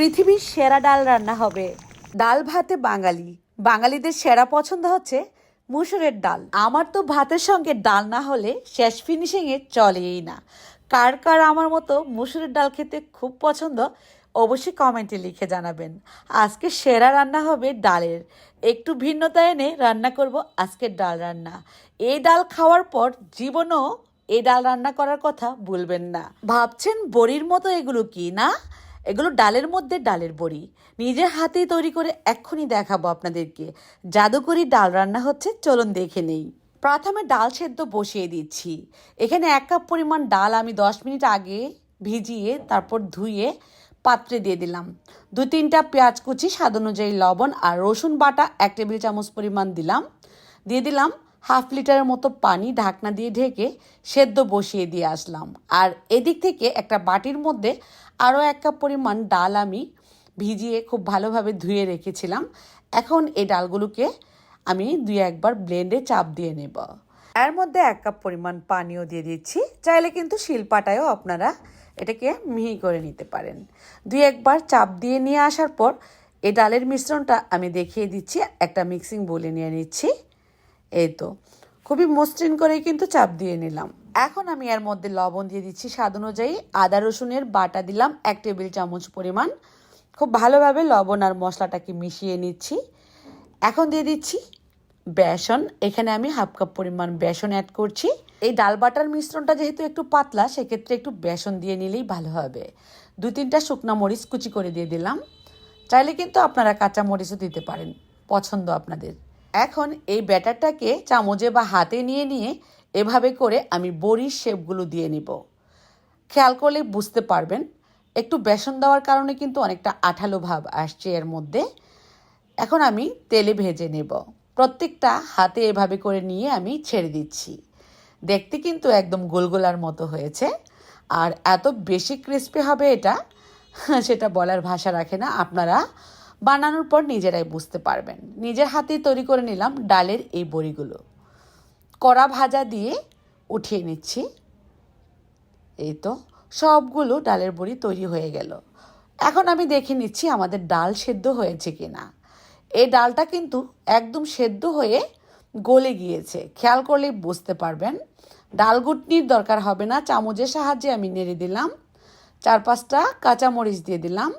পৃথিবীর সেরা ডাল রান্না হবে। ডাল ভাতে বাঙালি। বাঙালিদের সেরা পছন্দ হচ্ছে মুসুরের ডাল। আমার তো ভাতের সঙ্গে ডাল না হলে শেষ ফিনিশিংয়ে চলেই না। কার কার আমার মতো মুসুরের ডাল খেতে খুব পছন্দ, অবশ্যই কমেন্টে লিখে জানাবেন। আজকে সেরা রান্না হবে ডালের। একটু ভিন্নতা এনে রান্না করব আজকের ডাল রান্না। এই ডাল খাওয়ার পর জীবনও এই ডাল রান্না করার কথা ভুলবেন না। ভাবছেন বড়ির মতো এগুলো কি, না? এগুলো ডালের মধ্যে ডালের বড়ি। নিজের হাতেই তৈরি করে এক্ষুনি দেখাবো আপনাদেরকে। জাদুকরি ডাল রান্না হচ্ছে, চলুন দেখে নেই। প্রথমে ডাল সেদ্ধ বসিয়ে দিচ্ছি। এখানে এক কাপ পরিমাণ ডাল আমি দশ মিনিট আগে ভিজিয়ে, তারপর ধুয়ে পাত্রে দিয়ে দিলাম। দু তিনটা পেঁয়াজ কুচি, স্বাদ অনুযায়ী লবণ আর রসুন বাটা এক টেবিল চামচ পরিমাণ দিলাম। দিয়ে দিলাম হাফ লিটারের মতো পানি ঢাকনা দিয়ে ঢেকে সেদ্ধ বসিয়ে দিয়ে আসলাম। আর এদিক থেকে একটা বাটির মধ্যে আরও এক কাপ পরিমাণ ডাল আমি ভিজিয়ে খুব ভালোভাবে ধুয়ে রেখেছিলাম। এখন এই ডালগুলোকে আমি দুই একবার ব্লেন্ডে চাপ দিয়ে নেব। এর মধ্যে এক কাপ পরিমাণ পানিও দিয়ে দিচ্ছি। চাইলে কিন্তু শিলপাটায়ও আপনারা এটাকে মিহি করে নিতে পারেন। দুই একবার চাপ দিয়ে নিয়ে আসার পর এই ডালের মিশ্রণটা আমি দেখিয়ে দিচ্ছি। একটা মিক্সিং বলে নিয়ে নিচ্ছি। এই তো। খুবই মসৃণ করে কিন্তু চাপ দিয়ে নিলাম। এখন আমি এর মধ্যে লবণ দিয়ে দিচ্ছি স্বাদ অনুযায়ী। আদা রসুনের বাটা দিলাম এক টেবিল চামচ পরিমাণ। খুব ভালোভাবে লবণ আর মশলাটাকে মিশিয়ে নিচ্ছি। এখন দিয়ে দিচ্ছি বেসন। এখানে আমি হাফ কাপ পরিমাণ বেসন অ্যাড করছি। এই ডাল বাটার মিশ্রণটা যেহেতু একটু পাতলা, সেক্ষেত্রে একটু বেসন দিয়ে নিলেই ভালো হবে। দু তিনটা শুকনো মরিচ কুচি করে দিয়ে দিলাম। চাইলে কিন্তু আপনারা কাঁচা মরিচও দিতে পারেন, পছন্দ আপনাদের। এখন এই ব্যাটারটাকে চামচে বা হাতে নিয়ে নিয়ে এভাবে করে আমি বড়ির শেপগুলো দিয়ে নিব। খেয়াল করলে বুঝতে পারবেন, একটু বেসন দেওয়ার কারণে কিন্তু অনেকটা আঠালো ভাব আসছে এর মধ্যে। এখন আমি তেলে ভেজে নেব। প্রত্যেকটা হাতে এভাবে করে নিয়ে আমি ছেড়ে দিচ্ছি। দেখতে কিন্তু একদম গোলগোলার মতো হয়েছে। আর এত বেশি ক্রিস্পি হবে এটা, সেটা বলার ভাষা রাখে না। আপনারা বানানোর পর নিজেরাই বুঝতে পারবেন। নিজের হাতে তৈরি করে নিলাম ডালের এই বড়িগুলো। কড়া ভাজা দিয়ে উঠিয়ে নিচ্ছি। এই তো সবগুলো ডালের বড়ি তৈরি হয়ে গেল। এখন আমি দেখে নিচ্ছি আমাদের ডাল সেদ্ধ হয়েছে কি না এই ডালটা কিন্তু একদম সেদ্ধ হয়ে গলে গিয়েছে। খেয়াল করলেই বুঝতে পারবেন। ডাল গুটনির দরকার হবে না। চামচের সাহায্যে আমি নেড়ে দিলাম। চার পাঁচটা কাঁচামরিচ দিয়ে দিলাম।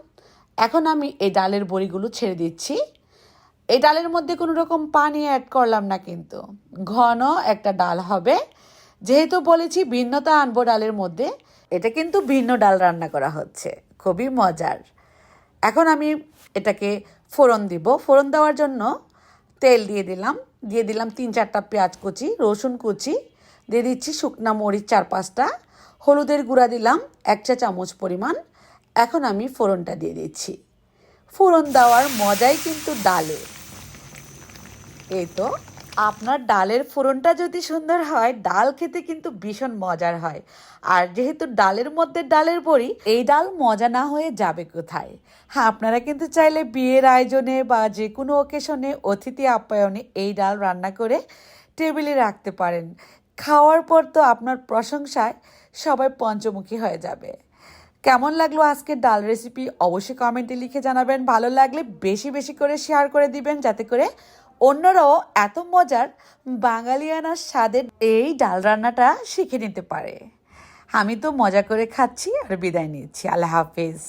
এখন আমি এই ডালের বড়িগুলো ছেড়ে দিচ্ছি। এই ডালের মধ্যে কোনো রকম পানি অ্যাড করলাম না কিন্তু। ঘন একটা ডাল হবে। যেহেতু বলেছি ভিন্নতা আনব ডালের মধ্যে, এটা কিন্তু ভিন্ন ডাল রান্না করা হচ্ছে। খুবই মজার। এখন আমি এটাকে ফোড়ন দিব। ফোড়ন দেওয়ার জন্য তেল দিয়ে দিলাম। দিয়ে দিলাম তিন চারটা পেঁয়াজ কুচি, রসুন কুচি, দিয়ে দিচ্ছি শুকনা মরিচ চার পাঁচটা, হলুদের গুঁড়া দিলাম এক চা চামচ পরিমাণ এখন আমি ফোড়নটা দিয়ে দিচ্ছি। ফোড়ন দেওয়ার মজাই কিন্তু ডালে এই তো, আপনার ডালের ফোড়নটা যদি সুন্দর হয়, ডাল খেতে কিন্তু ভীষণ মজার হয়। আর যেহেতু ডালের মধ্যে ডালের বড়ি, এই ডাল মজা না হয়ে যাবে কোথায়? হ্যাঁ আপনারা কিন্তু চাইলে বিয়ের আয়োজনে বা যে কোনো ওকেশনে অতিথি আপ্যায়নে এই ডাল রান্না করে টেবিলে রাখতে পারেন। খাওয়ার পর তো আপনার প্রশংসায় সবাই পঞ্চমুখী হয়ে যাবে। কেমন লাগল আজকের ডাল রেসিপি অবশ্যই কমেন্টে লিখে জানাবেন। ভালো লাগলে বেশি বেশি করে শেয়ার করে দিবেন যাতে করে অন্যরাও এত মজার বাঙালিয়ানার স্বাদের এই ডাল রান্নাটা শিখে নিতে পারে। আমি তো মজা করে খাচ্ছি আর বিদায় নিচ্ছি। আল্লাহ হাফেজ।